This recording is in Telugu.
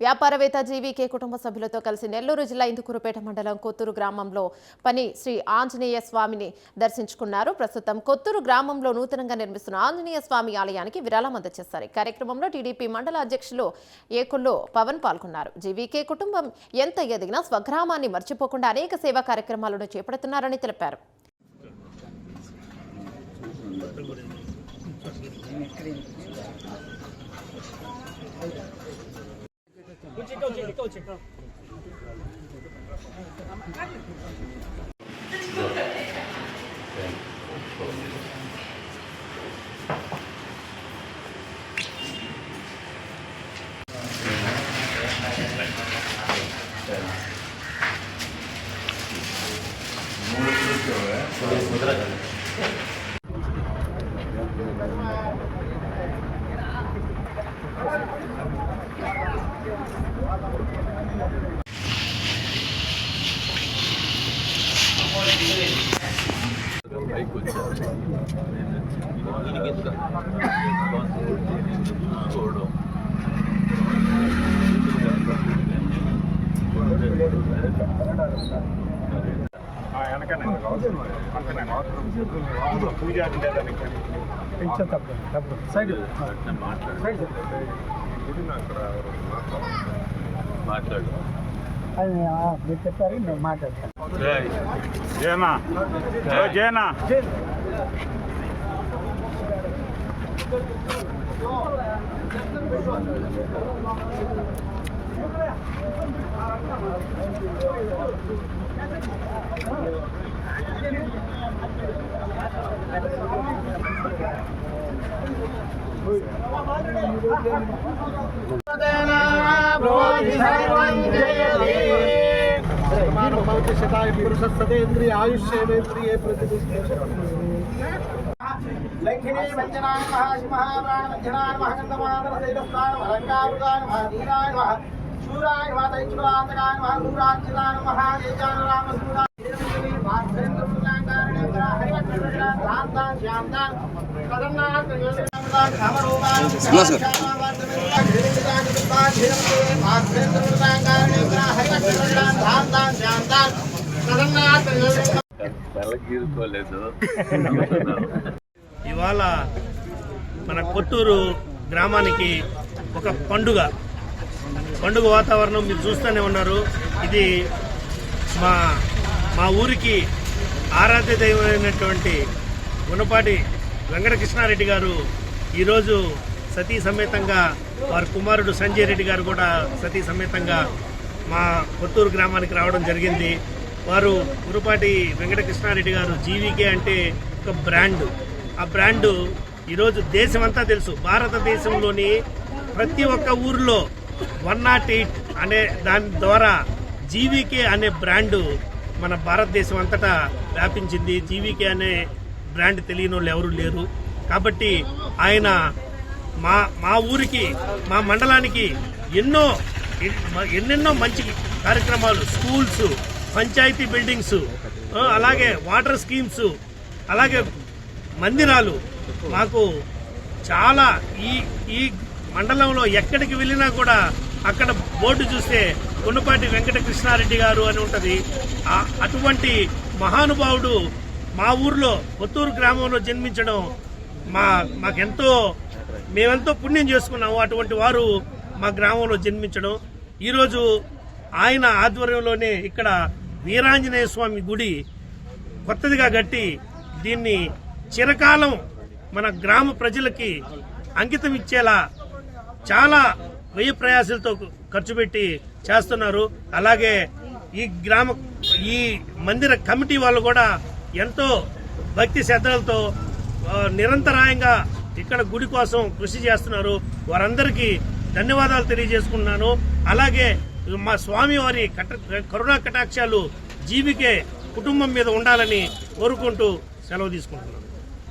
వ్యాపారవేత్త జీవీకే కుటుంబ సభ్యులతో కలిసి నెల్లూరు జిల్లా ఇందుకూరుపేట మండలం కొత్తూరు గ్రామంలో పని శ్రీ ఆంజనేయ స్వామిని దర్శించుకున్నారు. ప్రస్తుతం కొత్తూరు గ్రామంలో నూతనంగా నిర్మిస్తున్న ఆంజనేయ స్వామి ఆలయానికి విరాళం అందజేస్తారు కార్యక్రమంలో టీడీపీ మండల అధ్యక్షులు ఏకుల్లో పవన్ పాల్గొన్నారు. జీవీకే కుటుంబం ఎంత ఎదిగినా స్వగ్రామాన్ని మర్చిపోకుండా అనేక సేవా కార్యక్రమాలను చేపడుతున్నారని తెలిపారు. Gracias. పైకి వచ్చారు దీనికి పూజ తప్పదు తప్పదు సైడ్. సైడ్. మాట్లాడు అది ఆ, మీరు చెప్పారు నేను మాట్లాడతాను జయనా జయనా శతాయ పురుష సదేంద్రియ ఆయుష్యేంద్రియ లక్ష్మీ వంచనాయ మహాశిమహాప్రాణ వంచనాయ మహగంధమాదర శైలస్థాన అలంకారుగాయ మహ శూరాయ మహ దైత్యులాంతకాయ మహాదేజాన రామ సూరాయ ఇవాళ మన కొత్తూరు గ్రామానికి ఒక పండుగ. పండుగ వాతావరణం మీరు చూస్తూనే ఉన్నారు. ఇది మా మా ఊరికి ఆరాధ్య దైవమైనటువంటి గుణపాటి వెంకటకృష్ణారెడ్డి గారు ఈరోజు సతీ సమేతంగా వారి కుమారుడు సంజయ్ రెడ్డి గారు కూడా సతీ సమేతంగా మా కొత్తూరు గ్రామానికి రావడం జరిగింది. వారు గురుపాటి వెంకటకృష్ణారెడ్డి గారు జీవికే అంటే ఒక బ్రాండ్. ఆ బ్రాండు ఈరోజు దేశమంతా తెలుసు. భారతదేశంలోని ప్రతి ఒక్క ఊర్లో వన్ నాట్ ఎయిట్ అనే దాని ద్వారా జీవికే అనే బ్రాండ్ మన భారతదేశం అంతటా వ్యాపించింది. జీవికే అనే బ్రాండ్ తెలియని వాళ్ళు ఎవరు లేరు. కాబట్టి ఆయన మా మా ఊరికి మా మండలానికి ఎన్నో ఎన్నెన్నో మంచి కార్యక్రమాలు స్కూల్స్ పంచాయతీ బిల్డింగ్స్ అలాగే వాటర్ స్కీమ్స్ అలాగే మందిరాలు. మాకు చాలా ఈ ఈ మండలంలో ఎక్కడికి వెళ్ళినా కూడా అక్కడ బోర్డు చూస్తే కొన్నపాటి వెంకట కృష్ణారెడ్డి గారు అని ఉంటుంది. అటువంటి మహానుభావుడు మా ఊర్లో కొత్తూరు గ్రామంలో జన్మించడం మా మాకెంతో మేమెంతో పుణ్యం చేసుకున్నాము. అటువంటి వారు మా గ్రామంలో జన్మించడం. ఈరోజు ఆయన ఆధ్వర్యంలోనే ఇక్కడ వీరాంజనేయ స్వామి గుడి కొత్తదిగా కట్టి దీన్ని చిరకాలం మన గ్రామ ప్రజలకి అంకితం ఇచ్చేలా చాలా వ్యయ ప్రయాసాలతో ఖర్చు పెట్టి చేస్తున్నారు. అలాగే ఈ గ్రామ ఈ మందిర కమిటీ వాళ్ళు కూడా ఎంతో భక్తి శ్రద్ధలతో నిరంతరాయంగా ఇక్కడ గుడి కోసం కృషి చేస్తున్నారు. వారందరికీ ధన్యవాదాలు తెలియజేసుకున్నాను అలాగే మా స్వామి వారి కట కరుణా కటాక్షాలు జీవికే కుటుంబం మీద ఉండాలని కోరుకుంటూ సెలవు తీసుకుంటున్నాను.